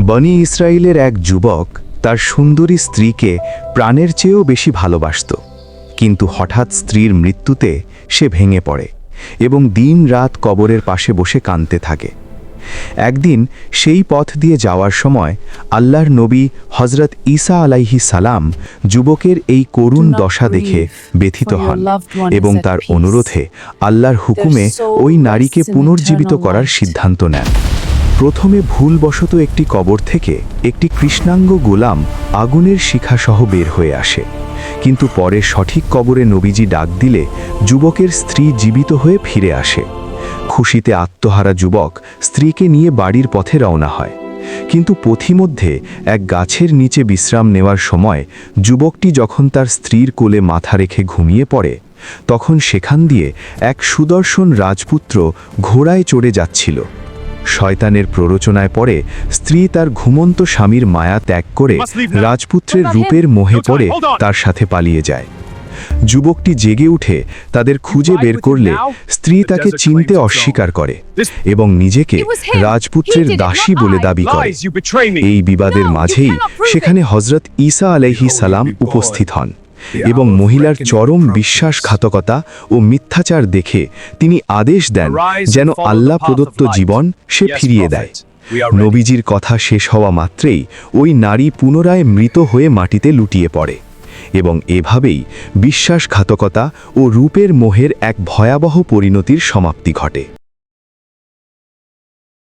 বনি ইসরায়েলের এক যুবক তার সুন্দরী স্ত্রীকে প্রাণের চেয়েও বেশি ভালোবাসত। কিন্তু হঠাৎ স্ত্রীর মৃত্যুতে সে ভেঙে পড়ে এবং দিন রাত কবরের পাশে বসে কাঁদতে থাকে। একদিন সেই পথ দিয়ে যাওয়ার সময় আল্লাহর নবী হজরত ঈসা আলাইহি সালাম যুবকের এই করুণ দশা দেখে ব্যথিত হন এবং তার অনুরোধে আল্লাহর হুকুমে ওই নারীকে পুনর্জীবিত করার সিদ্ধান্ত নেন। প্রথমে ভুলবশত একটি কবর থেকে একটি কৃষ্ণাঙ্গ গোলাম আগুনের শিখাসহ বের হয়ে আসে। কিন্তু পরে সঠিক কবরে নবীজি ডাক দিলে যুবকের স্ত্রী জীবিত হয়ে ফিরে আসে। খুশিতে আত্মহারা যুবক স্ত্রীকে নিয়ে বাড়ির পথে রওনা হয়। কিন্তু পথিমধ্যে এক গাছের নিচে বিশ্রাম নেওয়ার সময় যুবকটি যখন তার স্ত্রীর কোলে মাথা রেখে ঘুমিয়ে পড়ে, তখন সেখান দিয়ে এক সুদর্শন রাজপুত্র ঘোড়ায় চড়ে যাচ্ছিল। শয়তানের প্ররোচনায় পড়ে স্ত্রী তার ঘুমন্ত স্বামীর মায়া ত্যাগ করে রাজপুত্রের রূপের মোহে পড়ে তার সাথে পালিয়ে যায়। যুবকটি জেগে উঠে তাদের খুঁজে বের করলে স্ত্রী তাকে চিনতে অস্বীকার করে এবং নিজেকে রাজপুত্রের দাসী বলে দাবি করে। এই বিবাদের মাঝেই সেখানে হজরত ঈসা আলাইহি সালাম উপস্থিত হন। এবং মহিলার চরম বিশ্বাসঘাতকতা ও মিথ্যাচার দেখে তিনি আদেশ দেন যেন আল্লাহ প্রদত্ত জীবন সে ফিরিয়ে দেয়। নবীজির কথা শেষ হওয়া মাত্রেই ওই নারী পুনরায় মৃত হয়ে মাটিতে লুটিয়ে পড়ে এবং এভাবেই বিশ্বাসঘাতকতা ও রূপের মোহের এক ভয়াবহ পরিণতির সমাপ্তি ঘটে।